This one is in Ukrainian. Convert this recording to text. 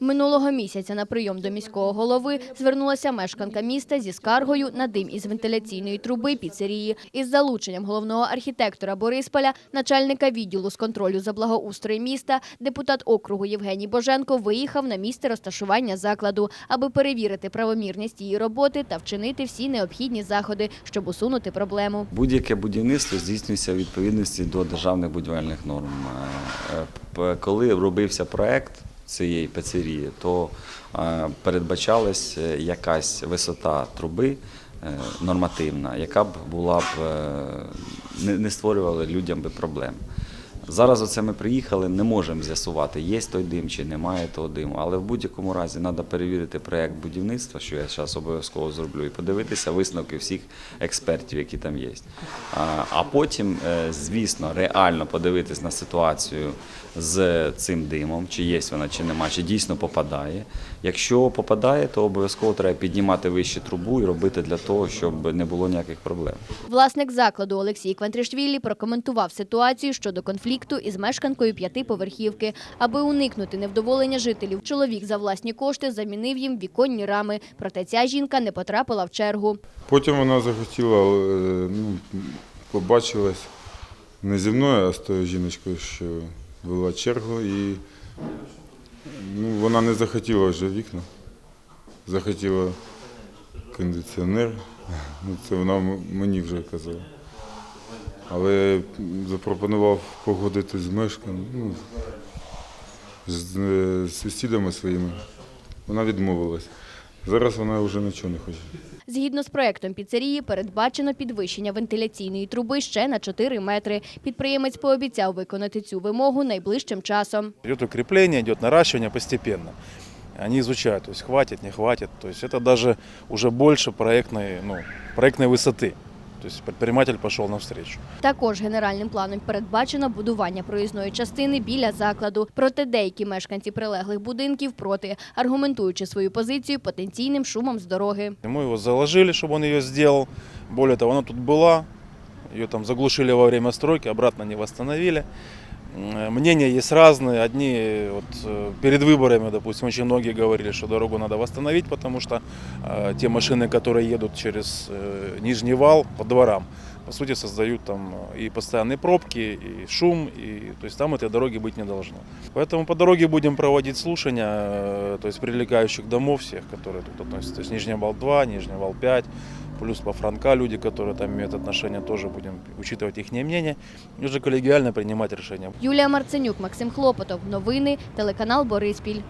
Минулого місяця на прийом до міського голови звернулася мешканка міста зі скаргою на дим із вентиляційної труби піцерії. Із залученням головного архітектора Борисполя, начальника відділу з контролю за благоустрою міста, депутат округу Євгеній Боженко виїхав на місце розташування закладу, аби перевірити правомірність її роботи та вчинити всі необхідні заходи, щоб усунути проблему. Будь-яке будівництво здійснюється у відповідності до державних будівельних норм. Е, е, Коли робився проект цієї пецерії, то е, передбачалась е, якась висота труби е, нормативна, яка б була б не створювала людям би проблем. Зараз оце ми приїхали, не можемо з'ясувати, є той дим чи немає того диму. Але в будь-якому разі треба перевірити проєкт будівництва, що я зараз обов'язково зроблю, і подивитися висновки всіх експертів, які там є. А, потім, е, звісно, реально подивитись на ситуацію з цим димом, чи є вона, чи нема, чи дійсно попадає. Якщо попадає, то обов'язково треба піднімати вище трубу і робити для того, щоб не було ніяких проблем. Власник закладу Олексій Квантришвілі прокоментував ситуацію щодо конфлікту із мешканкою п'ятиповерхівки. Аби уникнути невдоволення жителів, чоловік за власні кошти замінив їм віконні рами. Проте ця жінка не потрапила в чергу. Потім вона захотіла, е, ну, побачилась не зі мною, а з тою жіночкою, що вела чергу, і ну, вона не захотіла вже вікна, захотіла кондиціонер. Ну, це вона мені вже казала Але я запропонував погодити з мешканцем, ну, з, е, з сусідами своїми. Вона відмовилась. Зараз вона вже нічого не хоче. Згідно з проектом піцерії, передбачено підвищення вентиляційної труби ще на 4 метри. Підприємець пообіцяв виконати цю вимогу найближчим часом. Идет укрепление, идет наращивание постепенно. Они изучают, то есть хватит, не хватит. То есть это даже уже больше проектной, ну, проектной высоты. То есть предприниматель пошел навстречу. Також генеральним планом передбачено будування проїзної частини біля закладу. Проте деякі мешканці прилеглих будинків проти, аргументуючи свою позицію потенційним шумом з дороги. Мы его заложили, чтобы он ее сделал. Более того, она тут была. Ее там заглушили во время стройки, обратно не восстановили. М, Мнения есть разные. Одни вот, э, перед выборами, допустим, очень многие говорили, что дорогу надо восстановить, потому что э, те машины, которые едут через э, Нижний вал по дворам, по сути, создают там э, и постоянные пробки, и шум, и, то есть там этой дороги быть не должно. Поэтому по дороге будем проводить слушания, э, то есть прилегающих домов всех, которые тут относятся. То есть Нижний вал 2, Нижний вал 5, плюс по Франка люди, которые там имеют отношение, тоже будем учитывать их мнение и уже коллегиально принимать решения. Юлія Марценюк, Максим Хлопотов. Новини, телеканал Бориспіль.